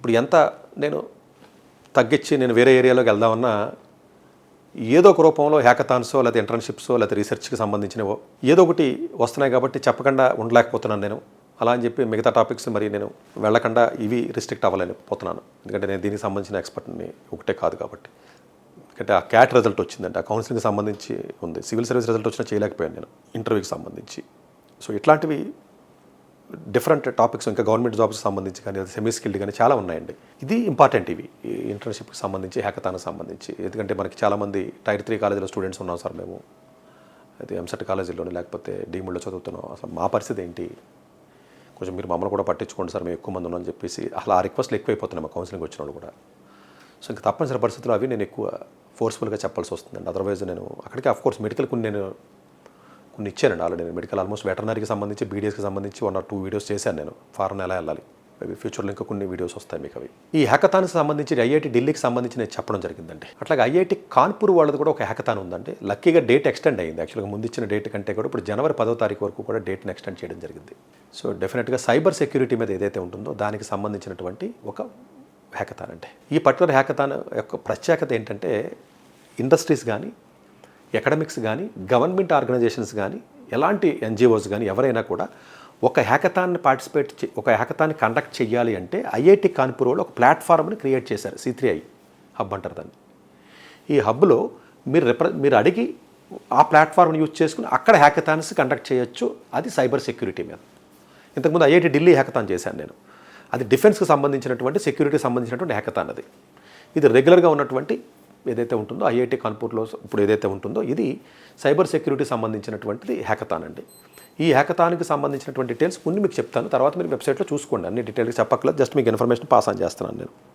ఇప్పుడు ఎంత నేను తగ్గించి నేను వేరే ఏరియాలోకి వెళ్దామన్నా ఏదో ఒక రూపంలో హ్యాకథాన్సో లేదా ఇంటర్న్షిప్సో లేదా రీసెర్చ్కి సంబంధించినవో ఏదో ఒకటి వస్తున్నాయి కాబట్టి చెప్పకుండా ఉండలేకపోతున్నాను నేను. అలా అని చెప్పి మిగతా టాపిక్స్ మరి నేను వెళ్ళకుండా ఇవి రిస్ట్రిక్ట్ అవ్వలేని పోతున్నాను ఎందుకంటే నేను దీనికి సంబంధించిన ఎక్స్పర్ట్ని ఒకటే కాదు కాబట్టి. ఎందుకంటే ఆ క్యాట్ రిజల్ట్ వచ్చిందంటే ఆ కౌన్సిలింగ్కి సంబంధించి ఉంది. సివిల్ సర్వీస్ రిజల్ట్ వచ్చినా చేయలేకపోయాను నేను. ఇంటర్వ్యూకి సంబంధించి. సో ఇట్లాంటివి డిఫరెంట్ టాపిక్స్ ఇంకా గవర్నమెంట్ జాబ్స్కి సంబంధించి కానీ సెమీ స్కిల్డ్ కానీ చాలా ఉన్నాయండి. ఇది ఇంపార్టెంట్ ఇవి. ఇంటర్న్షిప్కి సంబంధించి హ్యాకథాన్కి సంబంధించి. ఎందుకంటే మనకి చాలామంది టైర్ త్రీ కాలేజీలో స్టూడెంట్స్ ఉన్నాం సార్ మేము. అయితే ఎంసెట్ కాలేజీలోనే లేకపోతే డీముల్లో చదువుతున్నాం. అసలు మా పరిస్థితి ఏంటి? కొంచెం మీరు మమ్మల్ని కూడా పట్టించుకోండి సార్ మేము ఎక్కువ మంది ఉన్నామని చెప్పేసి. అలా ఆ రిక్వెస్ట్లు ఎక్కువైపోతున్నాయి మా కౌన్సిలింగ్ వచ్చిన వాళ్ళు కూడా. సో ఇంకా తప్పనిసరి పరిస్థితుల్లో అవి నేను ఎక్కువ ఫోర్స్ఫుల్గా చెప్పాల్సి వస్తుందండి. అదర్వైజ్ నేను అక్కడికి అఫ్ కోర్స్ మెడికల్ కొన్ని నేను కొన్ని ఇచ్చానండి ఆల్రెడీ నేను మెడికల్ ఆల్మోస్ట్ వెటర్నరీకి సంబంధించి బీడీఎస్కి సంబంధించి వన్ ఆర్ టూ వీడియోస్ చేశాను నేను. ఫారెన్ ఎలా వెళ్ళాలి? అవి ఫ్యూచర్లో ఇంకా కొన్ని వీడియోస్ వస్తాయి మీకు అవి. ఈ హ్యాకథాన్కి సంబంధించి ఐఐటి ఢిల్లీకి సంబంధించి నేను చెప్పడం జరిగిందండి. అట్లాగే ఐఐటి కాన్పూర్ వాళ్ళది కూడా ఒక హ్యాకథాన్ ఉందండి. లక్కీగా డేట్ ఎక్స్టెండ్ అయింది. యాక్చువల్గా ముందు ఇచ్చిన డేట్ కంటే కూడా ఇప్పుడు జనవరి పదో తారీఖు వరకు కూడా డేట్ని ఎక్స్టెండ్ చేయడం జరిగింది. సో డెఫినెట్గా సైబర్ సెక్యూరిటీ మీద ఏదైతే ఉంటుందో దానికి సంబంధించినటువంటి ఒక హ్యాకథాన్ అంటే ఈ పర్టికులర్ హ్యాకథాన్ యొక్క ప్రత్యేకత ఏంటంటే ఇండస్ట్రీస్ కానీ ఎకడమిక్స్ కానీ గవర్నమెంట్ ఆర్గనైజేషన్స్ కానీ ఎలాంటి ఎన్జిఓస్ కానీ ఎవరైనా కూడా ఒక హ్యాకథాన్ని పార్టిసిపేట్ ఒక హ్యాకథాన్ని కండక్ట్ చేయాలి అంటే ఐఐటి కాన్పూర్ వాళ్ళు ఒక ప్లాట్ఫామ్ని క్రియేట్ చేశారు సి త్రీ ఐ హబ్ అంటారు దాన్ని. ఈ హబ్లో మీరు రిప్ర మీరు అడిగి ఆ ప్లాట్ఫామ్ని యూజ్ చేసుకుని అక్కడ హ్యాకథాన్స్ కండక్ట్ చేయొచ్చు అది సైబర్ సెక్యూరిటీ మీద. ఇంతకుముందు ఐఐటి ఢిల్లీ హ్యాకథాన్ చేశాను నేను. అది డిఫెన్స్కి సంబంధించినటువంటి సెక్యూరిటీకి సంబంధించినటువంటి హ్యాకథాన్ అది. ఇది రెగ్యులర్గా ఉన్నటువంటి ఏదైతే ఉంటుందో ఐఐటి కాన్పూర్లో ఇప్పుడు ఏదైతే ఉంటుందో ఇది సైబర్ సెక్యూరిటీ సంబంధించినటువంటిది హ్యాకథాన్ అండి. ఈ హ్యాకథాన్కి సంబంధించినటువంటి డీటెయిల్స్ ముందు మీకు చెప్తాను. తర్వాత మీరు వెబ్సైట్లో చూసుకోండి. అన్ని డీటెయిల్స్ చెప్పక్కర్లేదు. జస్ట్ మీకు ఇన్ఫర్మేషన్ పాస్ ఆన్ చేస్తున్నాను నేను.